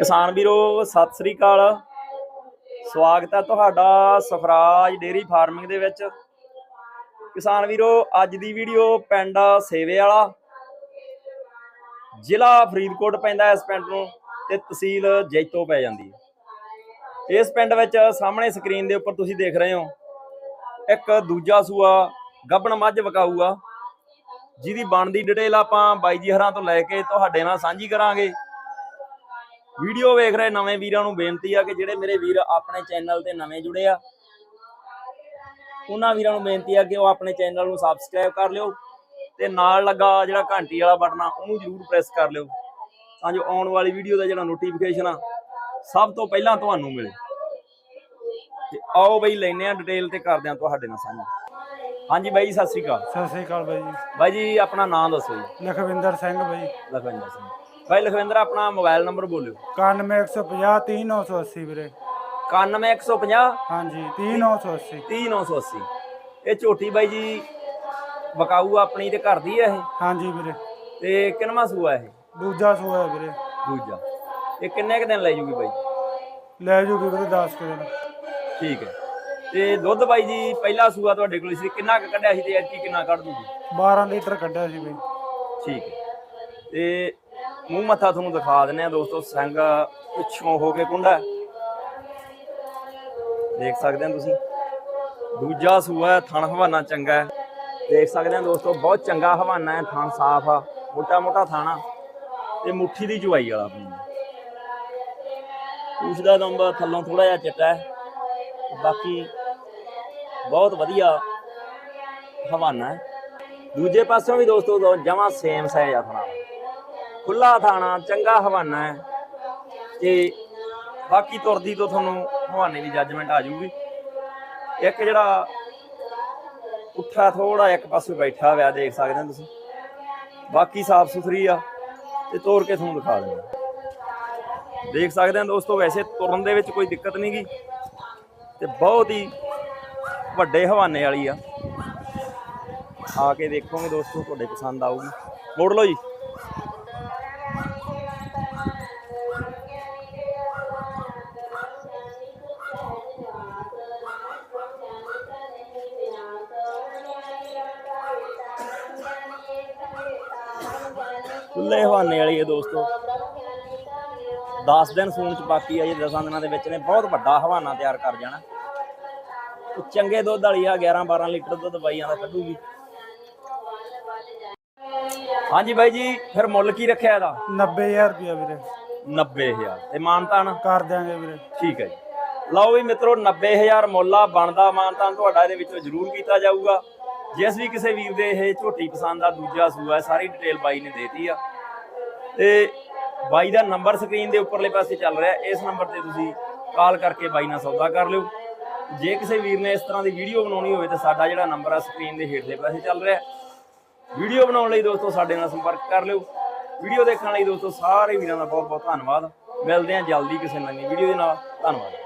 ਕਿਸਾਨ ਵੀਰੋ, ਸਤਿ ਸ੍ਰੀ ਅਕਾਲ। ਸਵਾਗਤ ਹੈ ਤੁਹਾਡਾ ਸਫਰਾਜ ਡੇਰੀ ਫਾਰਮਿੰਗ ਦੇ ਵਿੱਚ। ਕਿਸਾਨ ਵੀਰੋ, ਅੱਜ ਦੀ ਵੀਡੀਓ ਪਿੰਡ ਸੇਵੇ ਵਾਲਾ। ਜ਼ਿਲ੍ਹਾ ਫਰੀਦਕੋਟ ਪੈਂਦਾ ਇਸ ਪਿੰਡ ਨੂੰ ਤੇ ਤਹਿਸੀਲ ਜੈਤੋ ਪੈ ਜਾਂਦੀ ਹੈ। ਇਸ ਪਿੰਡ ਵਿੱਚ ਸਾਹਮਣੇ ਸਕਰੀਨ ਦੇ ਉੱਪਰ ਤੁਸੀਂ ਦੇਖ ਰਹੇ ਹੋ, ਇੱਕ ਦੂਜਾ ਸੂਆ ਗੱਬਣ ਮੱਝ ਵਕਾਊ ਆ ਜਿਹਦੀ ਬਣਦੀ ਡਿਟੇਲ ਆਪਾਂ ਬਾਈ ਜੀ ਹਰਾਂ ਤੋਂ ਲੈ ਕੇ ਤੁਹਾਡੇ ਨਾਲ ਸਾਂਝੀ ਕਰਾਂਗੇ। ਵੀਡੀਓ ਵੇਖ ਰਹੇ ਨਵੇਂ ਵੀਰਾਂ ਨੂੰ ਬੇਨਤੀ ਆ ਕਿ ਜਿਹੜੇ ਮੇਰੇ ਵੀਰ ਆਪਣੇ ਚੈਨਲ ਤੇ ਨਵੇਂ ਜੁੜੇ ਆ ਉਹਨਾਂ ਵੀਰਾਂ ਨੂੰ ਬੇਨਤੀ ਆ ਕਿ ਉਹ ਆਪਣੇ ਚੈਨਲ ਨੂੰ ਸਬਸਕ੍ਰਾਈਬ ਕਰ ਲਿਓ ਤੇ ਨਾਲ ਲੱਗਾ ਜਿਹੜਾ ਘੰਟੀ ਵਾਲਾ ਬਟਨ ਆ ਉਹਨੂੰ ਜ਼ਰੂਰ ਪ੍ਰੈਸ ਕਰ ਲਿਓ ਤਾਂ ਜੋ ਆਉਣ ਵਾਲੀ ਵੀਡੀਓ ਦਾ ਜਿਹੜਾ ਨੋਟੀਫਿਕੇਸ਼ਨ ਆ ਸਭ ਤੋਂ ਪਹਿਲਾਂ ਤੁਹਾਨੂੰ ਮਿਲੇ। ਤੇ ਆਓ ਬਈ ਲੈਨੇ ਆ ਡਿਟੇਲ ਤੇ ਕਰਦੇ ਆ ਤੁਹਾਡੇ ਨਾਲ ਸਾਂਝੀ। ਹਾਂਜੀ ਬਾਈ ਸਤਿ ਸ੍ਰੀ ਅਕਾਲ। ਸਤਿ ਸ੍ਰੀ ਅਕਾਲ ਬਾਈ ਜੀ। ਬਾਈ ਜੀ ਆਪਣਾ ਨਾਮ ਦੱਸੋ ਜੀ। ਲਖਵਿੰਦਰ ਸਿੰਘ ਬਾਈ। ਲਖਵਿੰਦਰ ਸਿੰਘ। ਬਾਈ ਲਖਵਿੰਦਰ ਆਪਣਾ ਮੋਬਾਈਲ ਨੰਬਰ ਬੋਲਿਓ। 9150 3980 ਵੀਰੇ। 91150 ਹਾਂਜੀ 3980 30980 ਇਹ ਝੋਟੀ ਬਾਈ ਜੀ ਵਕਾਊ ਆਪਣੀ ਤੇ ਘਰ ਦੀ ਹੈ ਇਹ? ਹਾਂਜੀ ਵੀਰੇ। ਤੇ ਕਿੰਨਵਾਂ ਸੂਆ ਇਹ? ਦੂਜਾ ਸੂਆ ਵੀਰੇ। ਦੂਜਾ। ਇਹ ਕਿੰਨੇ ਕੁ ਦਿਨ ਲੈ ਜੂਗੀ ਬਾਈ? ਲੈ ਜੂਗੀ ਵੀਰੇ 10 ਕੁ ਦਿਨ। ਠੀਕ ਹੈ। ਤੇ ਦੁੱਧ ਬਾਈ ਜੀ ਪਹਿਲਾ ਸੂਆ ਤੁਹਾਡੇ ਕੋਲ ਸੀ ਕਿੰਨਾ ਕੁ ਕੱਢਿਆ ਸੀ ਤੇ ਐਤਕੀ ਕਿੰਨਾ ਕੱਢ ਦੂਗੀ? 12 ਲੀਟਰ ਕੱਢਿਆ ਸੀ ਬਾਈ। ਠੀਕ ਹੈ। ਤੇ ਮੂੰਹ ਮੱਥਾ ਤੁਹਾਨੂੰ ਦਿਖਾ ਦਿੰਨੇ ਆ ਦੋਸਤੋ ਸਿੰਘ ਪਿੱਛੋਂ ਹੋ ਕੇ ਕੁੰਡਾ ਦੇਖ ਸਕਦੇ ਹੋ ਤੁਸੀਂ? ਦੂਜਾ ਸੂਆ ਥਣ ਹਵਾਨਾ ਚੰਗਾ ਹੈ। ਦੇਖ ਸਕਦੇ ਹੋ ਦੋਸਤੋ, ਬਹੁਤ ਚੰਗਾ ਹਵਾਨਾ ਹੈ, ਥਣ ਸਾਫ਼ ਆ ਮੋਟਾ ਮੋਟਾ ਥਾਣਾ ਤੇ ਮੁੱਠੀ ਦੀ ਚੁਆਈ ਵਾਲਾ ਆਪਣੀ। ਉਸ ਦਾ ਨੰਬਰ ਥੱਲੋਂ ਥੋੜਾ ਜਿਹਾ ਚਿੱਟਾ ਹੈ। ਬਾਕੀ ਬਹੁਤ ਵਧੀਆ ਹਵਾਨਾ ਹੈ। ਦੂਜੇ ਪਾਸਿਓਂ ਵੀ ਦੋਸਤੋ ਜਮਾ ਸੇਮ ਸਾਈਜ਼ ਆ ਥਣਾ ਖੁੱਲਾ ਥਾਣਾ, ਚੰਗਾ ਹਵਾਨਾ ਹੈ। ਤੇ ਬਾਕੀ ਤੁਰਦੀ ਤੋਂ ਤੁਹਾਨੂੰ ਹਵਾਨੇ ਦੀ ਜੱਜਮੈਂਟ ਆ ਜਾਊਗੀ। ਇੱਕ ਜਿਹੜਾ ਉੱਠਾ ਥੋੜਾ ਇੱਕ ਪਾਸੇ ਬੈਠਾ ਹੋਇਆ, ਦੇਖ ਸਕਦੇ ਹੋ ਤੁਸੀਂ। ਬਾਕੀ ਸਾਫ਼ ਸੁਥਰੀ ਆ ਤੇ ਤੋੜ ਕੇ ਤੁਹਾਨੂੰ ਦਿਖਾ ਦਿੰਦੇ। ਦੇਖ ਸਕਦੇ ਹੋ ਦੋਸਤੋ, ਵੈਸੇ ਤੁਰਨ ਦੇ ਵਿੱਚ ਕੋਈ ਦਿੱਕਤ ਨਹੀਂ ਗੀ। ਤੇ ਬਹੁਤ ਹੀ ਵੱਡੇ ਹਵਾਨੇ ਵਾਲੀ ਆ। ਆ ਕੇ ਦੇਖੋਗੇ ਦੋਸਤੋ, ਤੁਹਾਡੇ ਪਸੰਦ ਆਊਗੀ। ਮੋੜ ਲਓ ਜੀ। ਖੁੱਲੇ ਹਵਾਨੇ ਵਾਲੀ ਹੈ ਦੋਸਤੋ। 10 ਦਿਨ ਸੂਣ ਚ ਬਾਕੀ ਆ ਜੀ 10 ਦਿਨਾਂ ਦੇ ਵਿੱਚ ਨੇ। ਬਹੁਤ ਵੱਡਾ ਹਵਾਨਾ ਤਿਆਰ ਕਰ ਜਾਣਾ। ਚੰਗੇ ਦੁੱਧ ਵਾਲੀ ਆ 11 12 ਲੀਟਰ ਦੁੱਧ ਬਾਈਆਂ ਦਾ ਕੱਢੂਗੀ। ਹਾਂਜੀ ਬਾਈ ਜੀ ਫਿਰ ਮੁੱਲ ਕੀ ਰੱਖਿਆ ਇਹਦਾ? 90000 ਰੁਪਇਆ ਵੀਰੇ। 90000 ਤੇ ਮਾਨਤਾਨ? ਕਰ ਦਿਆਂਗੇ ਵੀਰੇ। ਠੀਕ ਹੈ ਜੀ। ਲਓ ਵੀ ਮਿੱਤਰੋ 90000 ਮੁੱਲਾ ਬਣਦਾ ਮਾਨਤਾਨ ਤੁਹਾਡਾ ਇਹਦੇ ਵਿੱਚੋਂ ਜ਼ਰੂਰ ਕੀਤਾ ਜਾਊਗਾ। ਜਿਸ ਵੀ ਕਿਸੇ ਵੀਰ ਦੇ ਇਹ ਝੋਟੀ ਪਸੰਦ ਆ ਦੂਜਾ ਸੂਆ ਹੈ, ਸਾਰੀ ਡਿਟੇਲ ਬਾਈ ਨੇ ਦੇਤੀ ਆ। ਤੇ ਬਾਈ ਦਾ ਨੰਬਰ ਸਕਰੀਨ ਦੇ ਉੱਪਰਲੇ ਪਾਸੇ ਚੱਲ ਰਿਹਾ ਇਸ ਨੰਬਰ ਤੇ ਤੁਸੀਂ ਕਾਲ ਕਰਕੇ ਬਾਈ ਨਾਲ ਸੌਦਾ ਕਰ ਲਿਓ। ਜੇ ਕਿਸੇ ਵੀਰ ਨੇ ਇਸ ਤਰ੍ਹਾਂ ਦੀ ਵੀਡੀਓ ਬਣਾਉਣੀ ਹੋਵੇ ਤਾਂ ਸਾਡਾ ਜਿਹੜਾ ਨੰਬਰ ਆ ਸਕਰੀਨ ਦੇ ਹੇਠਲੇ ਪਾਸੇ ਚੱਲ ਰਿਹਾ ਵੀਡੀਓ ਬਣਾਉਣ ਲਈ ਦੋਸਤੋ ਸਾਡੇ ਨਾਲ ਸੰਪਰਕ ਕਰ ਲਿਓ। ਵੀਡੀਓ ਦੇਖਣ ਲਈ ਦੋਸਤੋ ਸਾਰੇ ਵੀਰਾਂ ਦਾ ਬਹੁਤ ਬਹੁਤ ਧੰਨਵਾਦ। ਮਿਲਦੇ ਹਾਂ ਜਲਦੀ ਕਿਸੇ ਨਵੀਂ ਵੀਡੀਓ ਦੇ ਨਾਲ। ਧੰਨਵਾਦ।